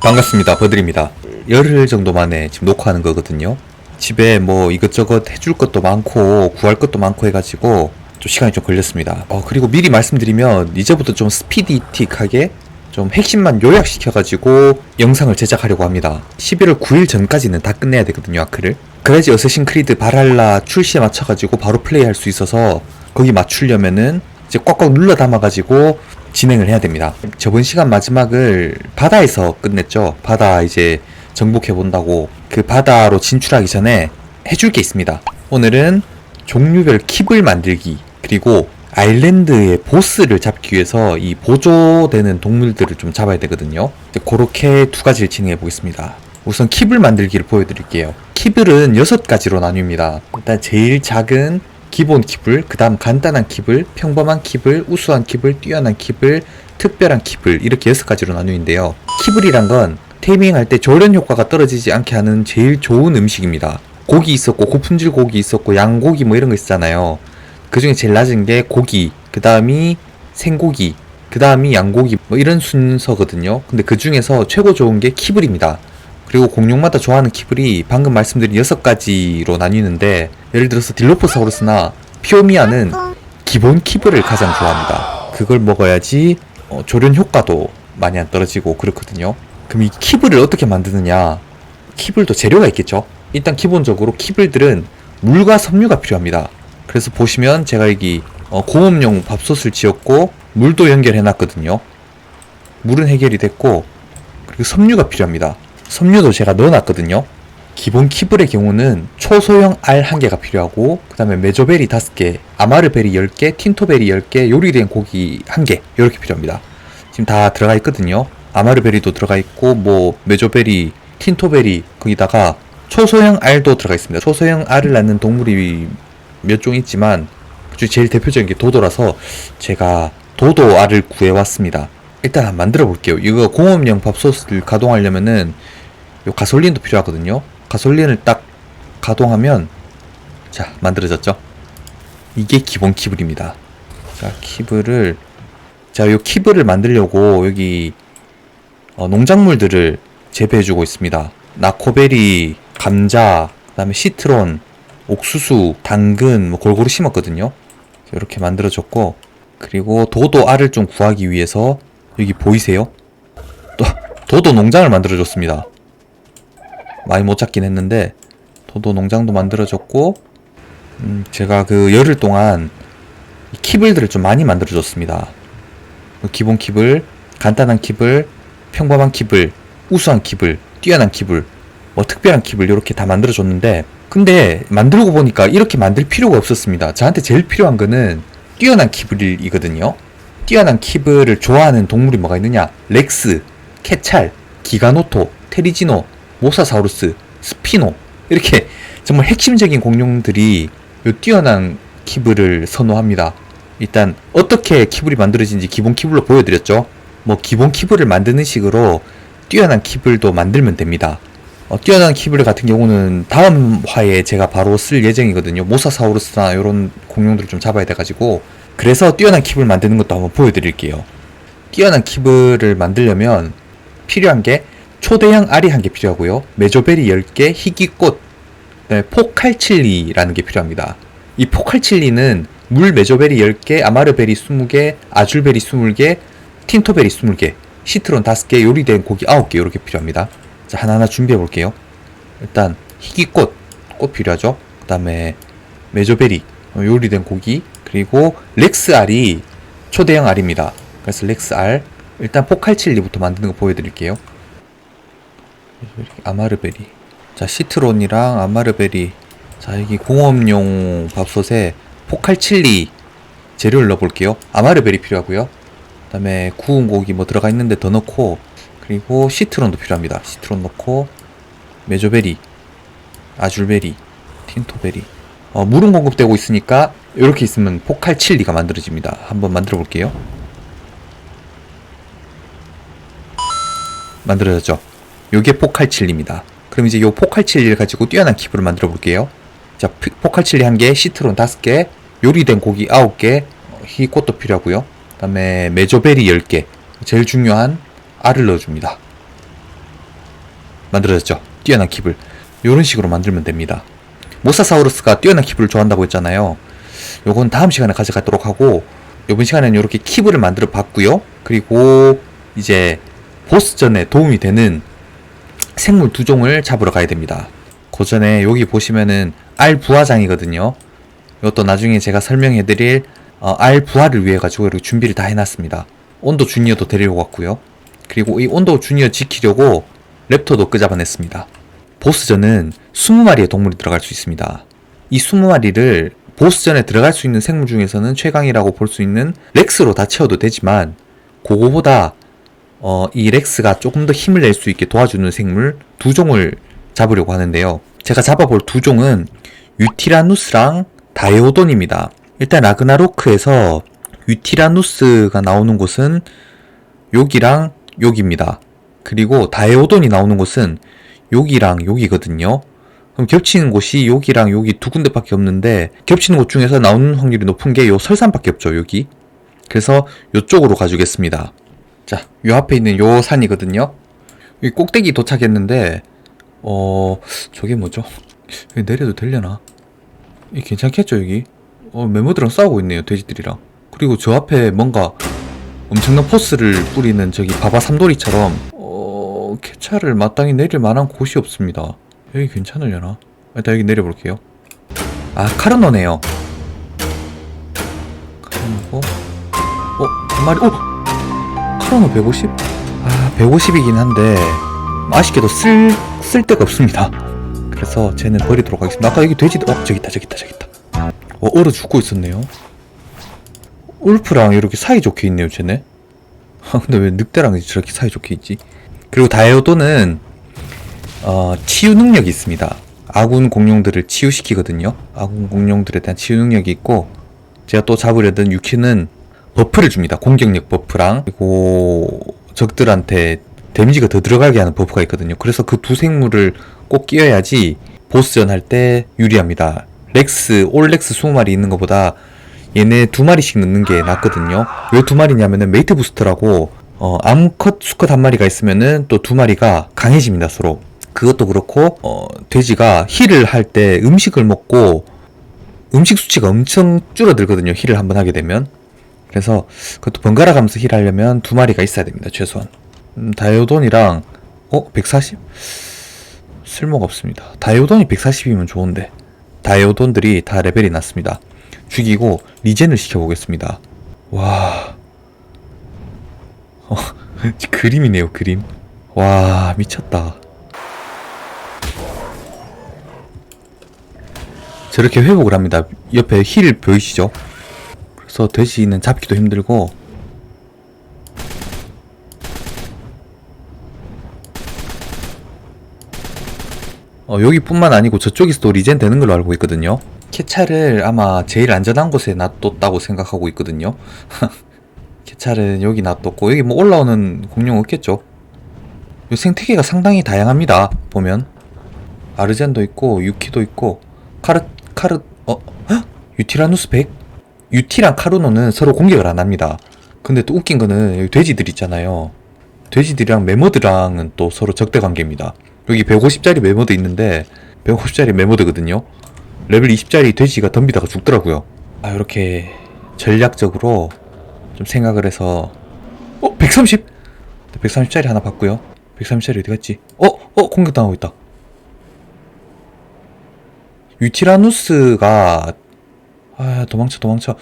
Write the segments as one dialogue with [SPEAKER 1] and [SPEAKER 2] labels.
[SPEAKER 1] 반갑습니다. 버들입니다. 열흘 정도 만에 지금 녹화하는 거거든요. 집에 뭐 이것저것 해줄 것도 많고 구할 것도 많고 해가지고 좀 시간이 좀 걸렸습니다. 어, 그리고 미리 말씀드리면 이제부터 좀 스피디틱하게 좀 핵심만 요약시켜가지고 영상을 제작하려고 합니다. 11월 9일 전까지는 다 끝내야 되거든요, 아크를. 그래야지 어쌔신 크리드 바랄라 출시에 맞춰가지고 바로 플레이할 수 있어서 거기 맞추려면은 이제 꽉꽉 눌러 담아가지고 진행을 해야 됩니다. 저번 시간 마지막을 바다에서 끝냈죠. 바다 이제 정복해 본다고 그 바다로 진출하기 전에 해줄 게 있습니다. 오늘은 종류별 킵을 만들기 그리고 아일랜드의 보스를 잡기 위해서 이 보조되는 동물들을 좀 잡아야 되거든요. 이제 그렇게 두 가지를 진행해 보겠습니다. 우선 킵을 만들기를 보여드릴게요. 킵을은 여섯 가지로 나뉩니다. 일단 제일 작은 기본 킵을, 그 다음 간단한 킵을, 평범한 킵을, 우수한 킵을, 뛰어난 킵을, 특별한 킵을 이렇게 여섯 가지로 나누는데요. 킵을이란 건 테이밍할 때 조련 효과가 떨어지지 않게 하는 제일 좋은 음식입니다. 고기 있었고 고품질 고기 있었고 양고기 뭐 이런 거 있잖아요. 그 중에 제일 낮은 게 고기, 그 다음이 생고기, 그 다음이 양고기 뭐 이런 순서거든요. 근데 그 중에서 최고 좋은 게 키블입니다. 그리고 공룡마다 좋아하는 키블이 방금 말씀드린 여섯 가지로 나뉘는데 예를 들어서 딜로포사우루스나 피오미아는 기본 키블을 가장 좋아합니다. 그걸 먹어야지 어, 조련 효과도 많이 안 떨어지고 그렇거든요. 그럼 이 키블을 어떻게 만드느냐? 키블도 재료가 있겠죠. 일단 기본적으로 키블들은 물과 섬유가 필요합니다. 그래서 보시면 제가 여기 어, 공업용 밥솥을 지었고 물도 연결해 놨거든요. 물은 해결이 됐고 그리고 섬유가 필요합니다. 섬유도 제가 넣어놨거든요. 기본 키블의 경우는 초소형 알 1개가 필요하고 그 다음에 메조베리 5개, 아마르베리 10개, 틴토베리 10개, 요리된 고기 1개 이렇게 필요합니다. 지금 다 들어가 있거든요. 아마르베리도 들어가 있고 뭐 메조베리, 틴토베리 거기다가 초소형 알도 들어가 있습니다. 초소형 알을 낳는 동물이 몇 종 있지만 그중 제일 대표적인 게 도도라서 제가 도도 알을 구해왔습니다. 일단 만들어 볼게요. 이거 공업용 밥솥을 가동하려면은 요 가솔린도 필요하거든요. 가솔린을 딱 가동하면 자 만들어졌죠. 이게 기본 키블입니다. 자 키블을 자 요 키블을 만들려고 여기 어, 농작물들을 재배해주고 있습니다. 나코베리, 감자, 그다음에 시트론, 옥수수, 당근 뭐 골고루 심었거든요. 이렇게 만들어줬고 그리고 도도 알을 좀 구하기 위해서 여기 보이세요? 또 도도 농장을 만들어줬습니다. 많이 못 잡긴 했는데 도도 농장도 만들어줬고 음, 제가 그 열흘 동안 이 키블들을 좀 많이 만들어줬습니다. 기본 킵을, 간단한 킵을, 평범한 킵을, 우수한 킵을, 뛰어난 킵을, 뭐 특별한 킵을 이렇게 다 만들어줬는데 근데 만들고 보니까 이렇게 만들 필요가 없었습니다. 저한테 제일 필요한 거는 뛰어난 키블이거든요. 뛰어난 키블을 좋아하는 동물이 뭐가 있느냐? 렉스, 케찰, 기가노토, 테리지노, 모사사우루스, 스피노 이렇게 정말 핵심적인 공룡들이 요 뛰어난 키블을 선호합니다. 일단 어떻게 키블이 만들어진지 기본 키블로 보여드렸죠. 뭐 기본 키블을 만드는 식으로 뛰어난 키블도 만들면 됩니다. 어, 뛰어난 키블 같은 경우는 다음 화에 제가 바로 쓸 예정이거든요. 모사사우루스나 이런 공룡들을 좀 잡아야 돼가지고 그래서 뛰어난 킵을 만드는 것도 한번 보여드릴게요. 뛰어난 킵을 만들려면 필요한 게 초대형 알이 한 개 필요하고요. 메조베리 10개, 희귀꽃, 그다음에 포칼칠리라는 게 필요합니다. 이 포칼칠리는 물 메조베리 10개, 아마르베리 20개, 아줄베리 20개, 틴토베리 20개, 시트론 5개, 요리된 고기 9개 이렇게 필요합니다. 자, 하나하나 준비해 볼게요. 일단 희귀꽃, 꽃 필요하죠. 그 다음에 메조베리, 어, 요리된 고기, 그리고 렉스 알이 초대형 알입니다. 그래서 렉스 알, 일단 포칼칠리부터 만드는 거 보여드릴게요. 아마르베리. 자, 시트론이랑 아마르베리. 자, 여기 공업용 밥솥에 포칼칠리 재료를 넣어볼게요. 아마르베리 필요하고요. 그 다음에 구운 고기 뭐 들어가 있는데 더 넣고, 그리고 시트론도 필요합니다. 시트론 넣고, 메조베리, 아줄베리, 틴토베리. 어, 물은 공급되고 있으니까 이렇게 있으면 포칼칠리가 만들어집니다. 한번 만들어 볼게요. 만들어졌죠? 요게 포칼 칠리입니다. 그럼 이제 요 포칼 칠리를 가지고 뛰어난 킵을 만들어 볼게요. 자, 피- 포칼 칠리 한 개, 시트론 다섯 개, 요리된 고기 아홉 개, 어, 희꽃도 필요하고요. 그다음에 메조베리 10개. 제일 중요한 알을 넣어 줍니다. 만들어졌죠. 뛰어난 킵을. 이런 식으로 만들면 됩니다. 모사사우루스가 뛰어난 킵을 좋아한다고 했잖아요. 요건 다음 시간에 가져가도록 하고 이번 시간에는 이렇게 킵을 만들어 봤고요. 그리고 이제 보스전에 도움이 되는 생물 두 종을 잡으러 가야 됩니다. 그 전에 여기 보시면은 알 부화장이거든요. 이것도 나중에 제가 설명해드릴 어, 알 부화를 위해 가지고 이렇게 준비를 다 해놨습니다. 온도 주니어도 데리고 왔고요. 그리고 이 온도 주니어 지키려고 랩터도 끄잡아냈습니다. 보스전은 20마리의 동물이 들어갈 수 있습니다. 이 20마리를 보스전에 들어갈 수 있는 생물 중에서는 최강이라고 볼 수 있는 렉스로 다 채워도 되지만 그거보다 어, 이 렉스가 조금 더 힘을 낼 수 있게 도와주는 생물 두 종을 잡으려고 하는데요. 제가 잡아볼 두 종은 유티라누스랑 다이오돈입니다. 일단 라그나로크에서 유티라누스가 나오는 곳은 여기랑 여기입니다. 그리고 다이오돈이 나오는 곳은 여기랑 여기거든요. 그럼 겹치는 곳이 여기랑 여기 두 군데밖에 없는데 겹치는 곳 중에서 나오는 확률이 높은 게 요 설산밖에 없죠, 여기. 그래서 요쪽으로 가주겠습니다. 자, 요 앞에 있는 요 산이거든요. 여기 꼭대기 도착했는데 어, 저게 뭐죠? 여기 내려도 되려나? 이 괜찮겠죠, 여기? 어, 메모드랑 싸우고 있네요, 돼지들이랑. 그리고 저 앞에 뭔가 엄청난 포스를 뿌리는 저기 바바 삼돌이처럼 어, 캐차를 마땅히 내릴 만한 곳이 없습니다. 여기 괜찮으려나? 일단 여기 내려볼게요. 아, 카르노네요. 카르노고, 어, 한 마리, 어! 카르노 150? 아, 150이긴 한데, 아쉽게도 쓸, 쓸 데가 없습니다. 그래서 쟤는 버리도록 하겠습니다. 아까 여기 돼지, 어, 저기 있다, 저기 있다, 저기 있다. 어, 얼어 죽고 있었네요. 울프랑 이렇게 사이좋게 있네요, 쟤네. 아, 근데 왜 늑대랑 저렇게 사이좋게 있지? 그리고 다이오도는 어, 치유 능력이 있습니다. 아군 공룡들을 치유시키거든요. 아군 공룡들에 대한 치유 능력이 있고 제가 또 잡으려던 유키는 버프를 줍니다. 공격력 버프랑 그리고 적들한테 데미지가 더 들어가게 하는 버프가 있거든요. 그래서 그 두 생물을 꼭 끼워야지 보스전 할 때 유리합니다. 렉스, 올렉스 20마리 있는 것보다 얘네 두 마리씩 넣는 게 낫거든요. 왜 두 마리냐면은 메이트 부스터라고 어, 암컷 수컷 한 마리가 있으면은 또 두 마리가 강해집니다 서로. 그것도 그렇고 어, 돼지가 힐을 할 때 음식을 먹고 음식 수치가 엄청 줄어들거든요. 힐을 한번 하게 되면. 그래서 그것도 번갈아 가면서 힐 하려면 두 마리가 있어야 됩니다. 최소한. 음, 다이오돈이랑 어 140? 쓸모가 없습니다. 다이오돈이 140이면 좋은데 다이오돈들이 다 레벨이 낮습니다. 죽이고 리젠을 시켜보겠습니다. 와, 어, 그림이네요 그림. 와 미쳤다. 저렇게 회복을 합니다. 옆에 힐 보이시죠? 그래서 돼지는 잡기도 힘들고 어, 여기뿐만 아니고 저쪽에서도 리젠 되는 걸로 알고 있거든요. 캐차를 아마 제일 안전한 곳에 놔뒀다고 생각하고 있거든요. 캐차는 여기 놔뒀고 여기 뭐 올라오는 공룡 없겠죠. 요 생태계가 상당히 다양합니다. 보면 아르젠도 있고 유키도 있고 카르 카르 어 헉? 유티라누스 100 유티랑 카르노는 서로 공격을 안 합니다. 근데 또 웃긴 거는 돼지들 있잖아요. 돼지들이랑 메모드랑은 또 서로 적대 관계입니다. 여기 150짜리 메모드 있는데 150짜리 메모드거든요. 레벨 20짜리 돼지가 덤비다가 죽더라고요. 아 이렇게 전략적으로 좀 생각을 해서 어 130? 130짜리 하나 봤고요. 130짜리 어디 갔지? 어? 어? 공격당하고 있다. 유티라누스가 아 도망쳐 도망쳐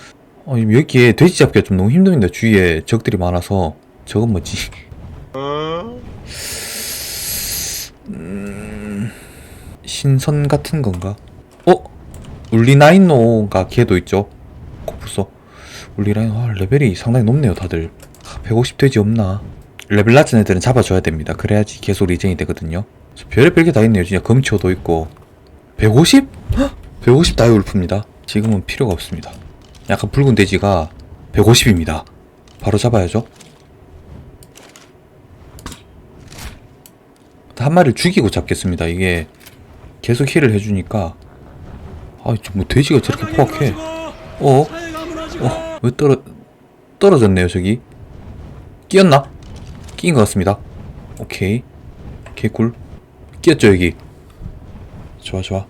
[SPEAKER 1] 어, 여기에 돼지 잡기가 좀 너무 힘듭니다. 주위에 적들이 많아서 저건 뭐지? 음... 신선 같은 건가? 어? 울리나이노가 걔도 있죠. 코뿔소. 울리나이노 아, 레벨이 상당히 높네요, 다들. 150 돼지 없나? 레벨 낮은 애들은 잡아줘야 됩니다. 그래야지 계속 리젠이 되거든요. 저 별의별 게 다 있네요. 진짜 금초도 있고. 150? 헉! 150 다이울프입니다. 지금은 필요가 없습니다. 약간 붉은 돼지가 150입니다. 바로 잡아야죠. 한 마리를 죽이고 잡겠습니다. 이게 계속 힐을 해주니까 아, 뭐 돼지가 저렇게 포악해. 어? 어? 왜 떨어 떨어졌네요 저기? 끼었나? 끼인 것 같습니다. 오케이. 개꿀. 끼었죠 여기 좋아 좋아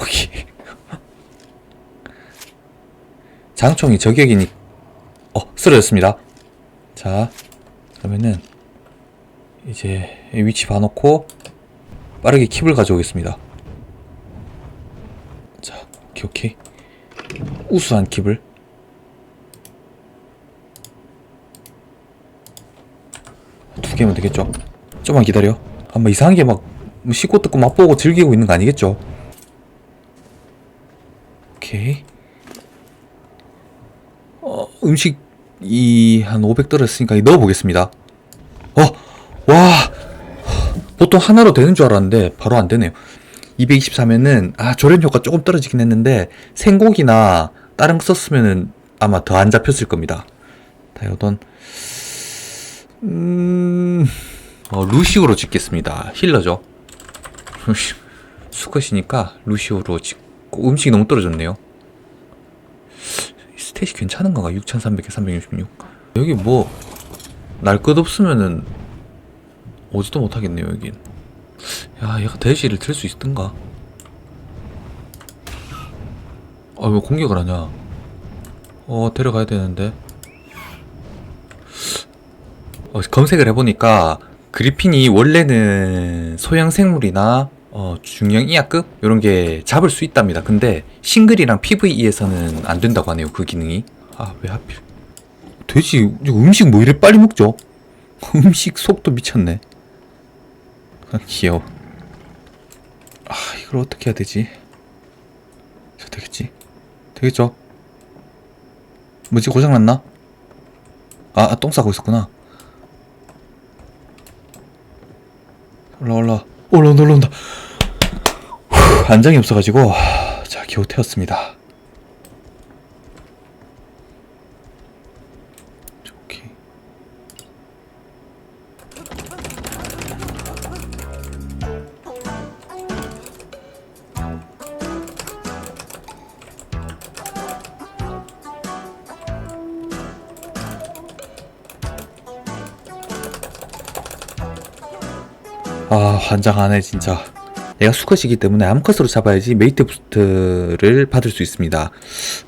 [SPEAKER 1] 오케이 장총이 저격이니 어 쓰러졌습니다. 자 그러면은 이제 이 위치 봐놓고 빠르게 킵을 가져오겠습니다. 자 오케이 오케이 우수한 킵을. 두 개면 되겠죠? 좀만 기다려. 한번 이상한 게 막 씻고 뜯고 맛보고 즐기고 있는 거 아니겠죠? 오케이. 어, 음식 이 한 500 떨어졌으니까 이 넣어 보겠습니다. 어! 와. 보통 하나로 되는 줄 알았는데 바로 안 되네요. 224면은 아 조련 효과 조금 떨어지긴 했는데 생고기나 다른 거 썼으면은 아마 더 안 잡혔을 겁니다. 다이오돈. 음... 어, 루시오로 짓겠습니다. 힐러죠. 수컷이니까 루시오로 짓고 음식이 너무 떨어졌네요 스탯이 괜찮은 건가? 6300에 366 여기 뭐 날 것 없으면은 오지도 못하겠네요 여긴. 야 얘가 대시를 들 수 있던가? 아왜 공격을 하냐? 어 데려가야 되는데. 어, 검색을 해보니까 그리핀이 원래는 소형 생물이나 어, 중형 이하급 이런 게 잡을 수 있답니다. 근데 싱글이랑 PVE에서는 안 된다고 하네요. 그 기능이. 아 왜 하필? 돼지 음식 뭐 이래 빨리 먹죠? 음식 속도 미쳤네. 아, 귀여워. 아 이걸 어떻게 해야 되지? 저 되겠지? 되겠죠? 뭐지 고장 났나? 아, 아, 똥 싸고 있었구나. 올라 올라 올라온다 올라온다 후, 안장이 없어가지고 자 겨우 태웠습니다. 아 환장하네 진짜 얘가 수컷이기 때문에 암컷으로 잡아야지 메이트 부스트를 받을 수 있습니다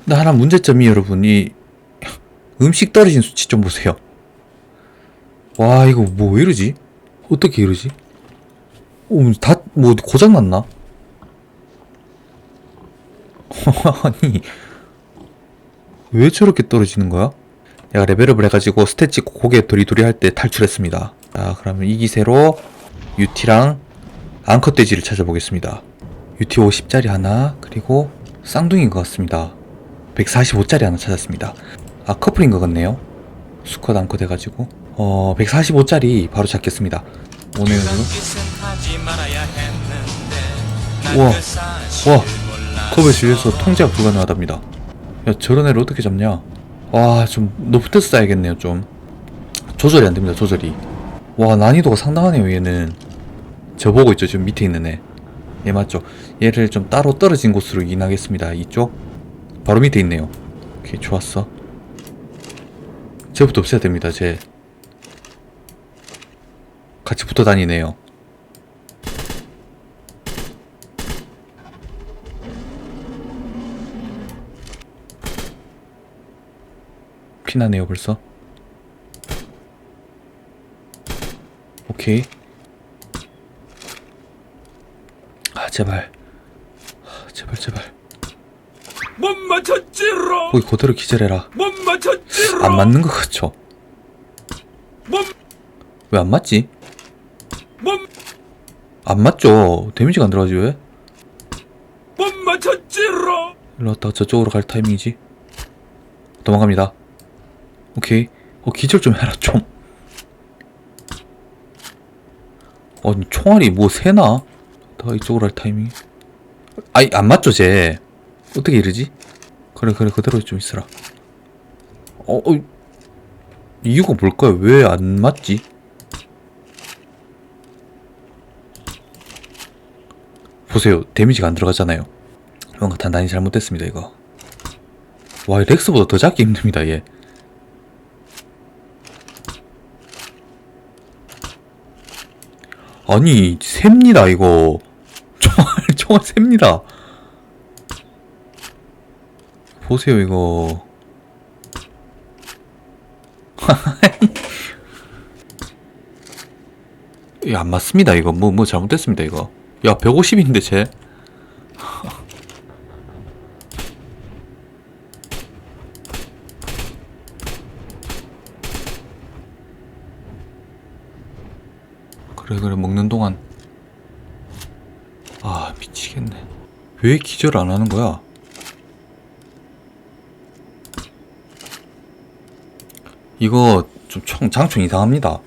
[SPEAKER 1] 근데 하나 문제점이 여러분이 음식 떨어진 수치 좀 보세요 와 이거 뭐 왜 이러지? 어떻게 이러지? 어, 다뭐 고장 났나? 아니 왜 저렇게 떨어지는 거야? 내가 레벨업을 해가지고 스탯 찍고 고개 도리도리 할 때 탈출했습니다 자 그러면 이 기세로 UT랑 앙컷 돼지를 찾아보겠습니다. UT 50짜리 하나, 그리고 쌍둥이인 것 같습니다. 145짜리 하나 찾았습니다. 아, 커플인 것 같네요. 수컷 앙컷 해가지고. 어, 145짜리 바로 찾겠습니다. 오늘은, 우와, 우와, 컵에 실려서 통제가 불가능하답니다. 야, 저런 애를 어떻게 잡냐? 와, 좀 높은 데서 쏴야겠네요, 좀. 조절이 안 됩니다, 조절이. 와 난이도가 상당하네요 얘는 저 보고 있죠 지금 밑에 있는 애 얘 맞죠? 얘를 좀 따로 떨어진 곳으로 이동하겠습니다 이쪽. 바로 밑에 있네요. 오케이 좋았어. 쟤부터 없애야 됩니다 쟤 같이 붙어 다니네요. 피나네요 벌써. 오케이. 아 제발. 아, 제발 제발.
[SPEAKER 2] 못 맞췄지로
[SPEAKER 1] 거기 그대로 기절해라.
[SPEAKER 2] 못 맞췄지로
[SPEAKER 1] 안 맞는 것 같죠?
[SPEAKER 2] 못,
[SPEAKER 1] 왜안 맞지?
[SPEAKER 2] 못,
[SPEAKER 1] 안 맞죠? 데미지가 안 들어가지 왜?
[SPEAKER 2] 못 맞췄지로
[SPEAKER 1] 일로 왔다가 저쪽으로 갈 타이밍이지. 도망갑니다. 오케이. 어 기절 좀 해라 좀. 어 총알이 뭐 새나? 다 이쪽으로 할 타이밍. 아이 안 맞죠 쟤. 어떻게 이러지? 그래 그래 그대로 좀 있어라. 어, 어 이유가 뭘까요? 왜 안 맞지? 보세요 데미지가 안 들어가잖아요. 뭔가 단단히 잘못됐습니다 이거. 와, 이 렉스보다 더 잡기 힘듭니다, 얘. 아, 아니 셉니다 이거 총알 총알 셉니다. 보세요 이거. 이거 안 맞습니다 이거. 뭐 뭐 잘못됐습니다 이거. 야 150인데 쟤. 그래 그래 먹는 동안 아 미치겠네 왜 기절 안 하는 거야? 이거 좀 총 장총 이상합니다.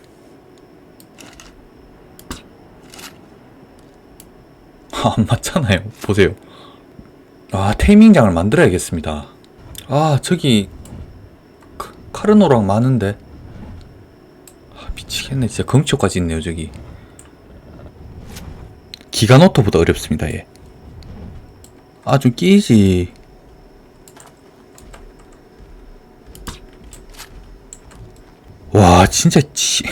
[SPEAKER 1] 아, 안 맞잖아요. 보세요. 아 테이밍장을 만들어야겠습니다. 아 저기 카- 카르노랑 많은데. 아, 미치겠네. 진짜 검초까지 있네요 저기. 기가노토보다 어렵습니다 얘. 아 좀 끼지. 와 진짜 치...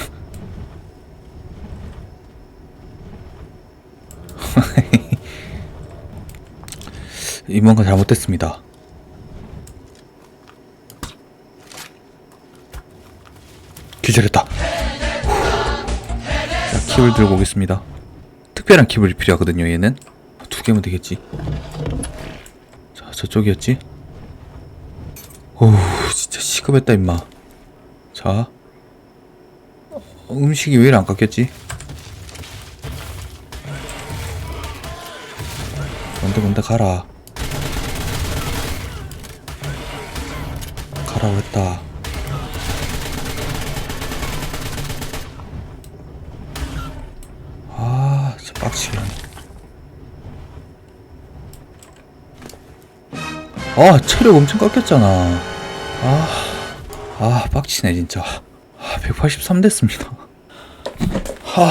[SPEAKER 1] 이 뭔가 잘못됐습니다. 기절했다. 자 킵을 들고 오겠습니다. 특별한 킵이 필요하거든요 얘는. 두 개면 되겠지. 자 저쪽이었지? 오우 진짜 시급했다 임마. 자. 어, 음식이 왜 이리 안 깎였지? 뭔데 뭔데 가라. 가라고 했다 아 진짜 빡치게 하네 아 체력 엄청 깎였잖아. 아, 아 빡치네 진짜. 아, 183 됐습니다. 하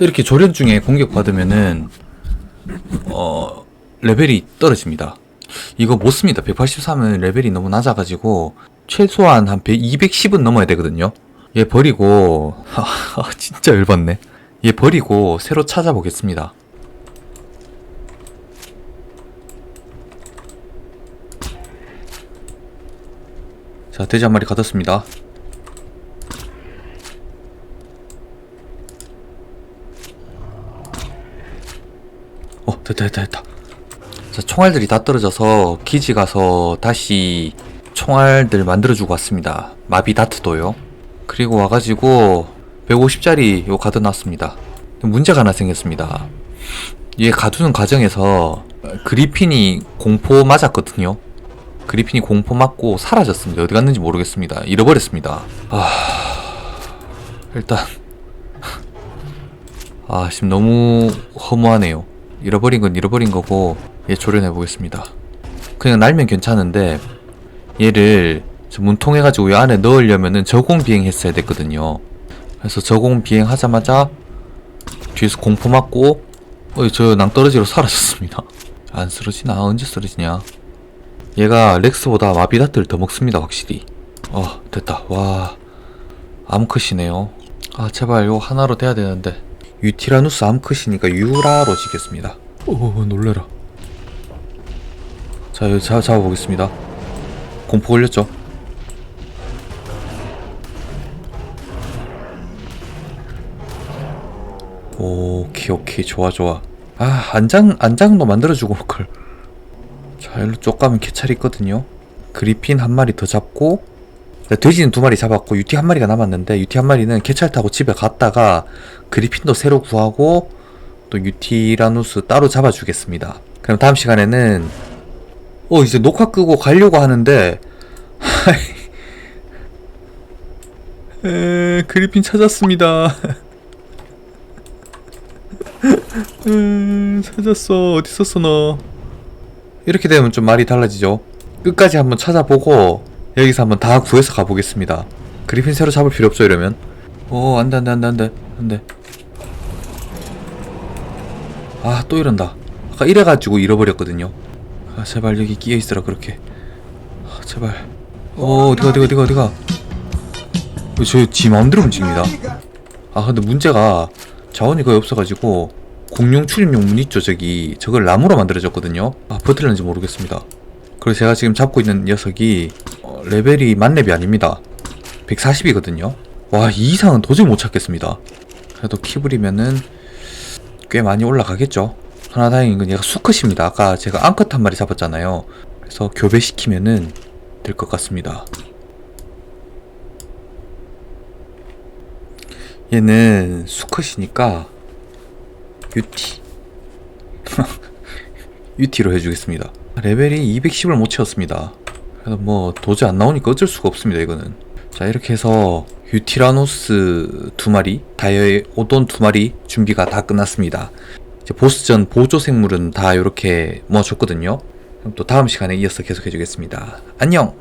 [SPEAKER 1] 이렇게 조련 중에 공격받으면은 어 레벨이 떨어집니다. 이거 못 씁니다. 183은 레벨이 너무 낮아가지고 최소한 한 100, 210은 넘어야 되거든요. 얘 버리고 아 진짜 열받네. 얘 버리고 새로 찾아보겠습니다 자 돼지 한 마리 가뒀습니다. 어 됐다 됐다 됐다. 자 총알들이 다 떨어져서 기지 가서 다시 총알들 만들어주고 왔습니다. 마비 다트도요. 그리고 와가지고 150짜리 요 가둬놨습니다. 문제가 하나 생겼습니다. 얘 가두는 과정에서 그리핀이 공포 맞았거든요 그리핀이 공포 맞고 사라졌습니다. 어디 갔는지 모르겠습니다. 잃어버렸습니다. 아 일단 아 지금 너무 허무하네요. 잃어버린 건 잃어버린 거고 얘 조련해 보겠습니다. 그냥 날면 괜찮은데 얘를 저 문통해 가지고 이 안에 넣으려면은 저공 비행했어야 됐거든요. 그래서 저공 비행하자마자 뒤에서 공포 맞고 어이 저 낭떠러지로 사라졌습니다. 안 쓰러지나? 언제 쓰러지냐 얘가 렉스보다 마비다트를 더 먹습니다 확실히. 어 됐다. 와 암컷이네요. 아 제발 요 하나로 돼야 되는데. 유티라누스 암컷이니까 유라로 지겠습니다. 오 놀래라. 자 여기 잡, 잡아보겠습니다. 공포 걸렸죠? 오케이 오케이. 좋아 좋아. 아 안장 안장도 만들어주고 올걸 자 일로 쪽 가면 개찰이 있거든요 그리핀 한 마리 더 잡고 네, 돼지는 두 마리 잡았고 유티 한 마리가 남았는데 유티 한 마리는 개찰 타고 집에 갔다가 그리핀도 새로 구하고 또 유티라누스 따로 잡아주겠습니다 그럼 다음 시간에는 어 이제 녹화 끄고 가려고 하는데 에 그리핀 찾았습니다 음, 찾았어. 어디 있었어, 너? 이렇게 되면 좀 말이 달라지죠. 끝까지 한번 찾아보고, 여기서 한번 다 구해서 가보겠습니다. 그리핀 새로 잡을 필요 없죠, 이러면. 오, 안 돼, 안 돼, 안 돼, 안 돼. 안 돼. 아, 또 이런다. 아까 이래가지고 잃어버렸거든요. 아, 제발 여기 끼어 있으라, 그렇게. 아, 제발. 어, 어디가, 어디가, 어디가, 어디가. 저, 지 마음대로 움직입니다. 아, 근데 문제가, 자원이 거의 없어가지고 공룡 출입용 문 있죠 저기. 저걸 나무로 만들어졌거든요. 아 버틸는지 모르겠습니다. 그리고 제가 지금 잡고 있는 녀석이 어, 레벨이 만렙이 아닙니다. 140이거든요. 와 이 이상은 도저히 못 찾겠습니다. 그래도 키브리면은 꽤 많이 올라가겠죠. 하나 다행인 건 얘가 수컷입니다. 아까 제가 앙컷 한 마리 잡았잖아요. 그래서 교배시키면은 될 것 같습니다. 얘는 수컷이니까 유티. 유티로 해주겠습니다. 레벨이 210을 못 채웠습니다. 그래도 뭐 도저히 안 나오니까 어쩔 수가 없습니다 이거는. 자 이렇게 해서 유티라노스 두 마리 다이어의 오돈 두 마리 준비가 다 끝났습니다. 이제 보스전 보조 생물은 다 이렇게 모아줬거든요. 그럼 또 다음 시간에 이어서 계속 해주겠습니다. 안녕